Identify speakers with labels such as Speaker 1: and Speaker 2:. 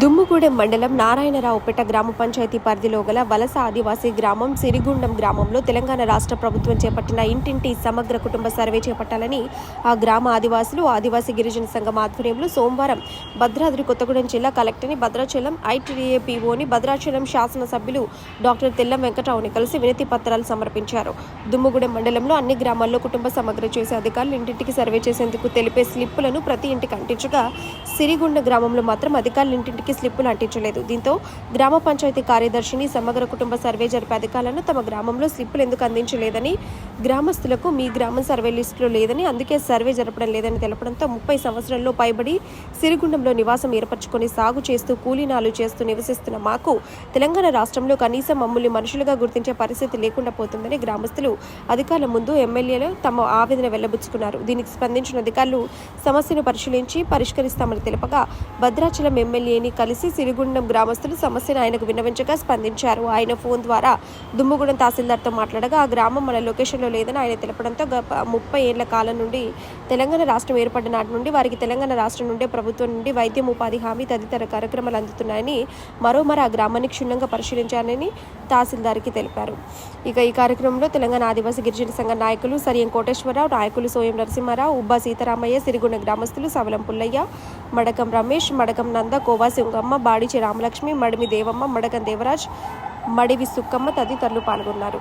Speaker 1: దుమ్ముగూడెం మండలం నారాయణరావుపేట గ్రామ పంచాయతీ పరిధిలో గల వలస ఆదివాసీ గ్రామం సిరిగుండం గ్రామంలో తెలంగాణ రాష్ట్ర ప్రభుత్వం చేపట్టిన ఇంటింటి సమగ్ర కుటుంబ సర్వే చేపట్టాలని ఆ గ్రామ ఆదివాసులు ఆదివాసీ గిరిజన సంఘం ఆధ్వర్యంలో సోమవారం భద్రాద్రి కొత్తగూడెం జిల్లా కలెక్టర్ని భద్రాచలం ఐటీడీఏ పీఓని భద్రాచలం శాసనసభ్యులు డాక్టర్ తెల్లం వెంకటరావుని కలిసి వినతి పత్రాలు సమర్పించారు. దుమ్ముగూడెం మండలంలో అన్ని గ్రామాల్లో కుటుంబ సమగ్ర చేసే అధికారులు ఇంటింటికి సర్వే చేసేందుకు తెలిపే స్లిప్పులను ప్రతి ఇంటికి అంటించగా సిరిగుండ గ్రామంలో మాత్రం అధికారులు ఇంటింటికి స్లిప్పులు అంటించలేదు. దీంతో గ్రామ పంచాయతీ కార్యదర్శిని సమగ్ర కుటుంబ సర్వే జరిపే అధికారులను తమ గ్రామంలో స్లిప్పులు ఎందుకు అందించలేదని గ్రామస్తులకు మీ గ్రామం సర్వే లిస్టులో లేదని అందుకే సర్వే జరపడం లేదని తెలపడంతో ముప్పై సంవత్సరాల్లో పైబడి సిరిగుండంలో నివాసం ఏర్పరచుకొని సాగు చేస్తూ కూలీనాలు చేస్తూ నివసిస్తున్న మాకు తెలంగాణ రాష్ట్రంలో కనీసం మమ్మల్ని మనుషులుగా గుర్తించే పరిస్థితి లేకుండా పోతుందని గ్రామస్తులు అధికారుల ముందు ఎమ్మెల్యేలు తమ ఆవేదన వెల్లబుచ్చుకున్నారు. దీనికి స్పందించిన అధికారులు సమస్యను పరిశీలించి పరిష్కరిస్తామని తెలపగా భద్రాచలం ఎమ్మెల్యేని కలిసి సిరిగుండం గ్రామస్తులు సమస్యను ఆయనకు విన్నవించగా స్పందించారు. ఆయన ఫోన్ ద్వారా దుమ్ముగూడెం తహసీల్దార్తో మాట్లాడగా ఆ గ్రామం మన లొకేషన్లో లేదని ఆయన తెలపడంతో గత ముప్పై ఏళ్ళ కాలం నుండి తెలంగాణ రాష్ట్రం ఏర్పడిన నాటి నుండి వారికి తెలంగాణ రాష్ట్రం నుండి ప్రభుత్వం నుండి వైద్యం ఉపాధి హామీ తదితర కార్యక్రమాలు అందుతున్నాయని మరోమారు ఆ గ్రామాన్ని క్షుణ్ణంగా పరిశీలించాలని తహసీల్దార్కి తెలిపారు. ఇక ఈ కార్యక్రమంలో తెలంగాణ ఆదివాసీ గిరిజన సంఘ నాయకులు సరియం కోటేశ్వరరావు నాయకులు సోయం నరసింహారావు ఉబ్బా సీతారామయ్య సిరిగుండ గ్రామస్తులు సవలం పుల్లయ్య మడకం రమేష్ మడకం నంద కోవా సింగమ్మ బాడిచి రామలక్ష్మి మడిమి దేవమ్మ మడకం దేవరాజ్ మడివి సుక్కమ్మ తదితరులు పాల్గొన్నారు.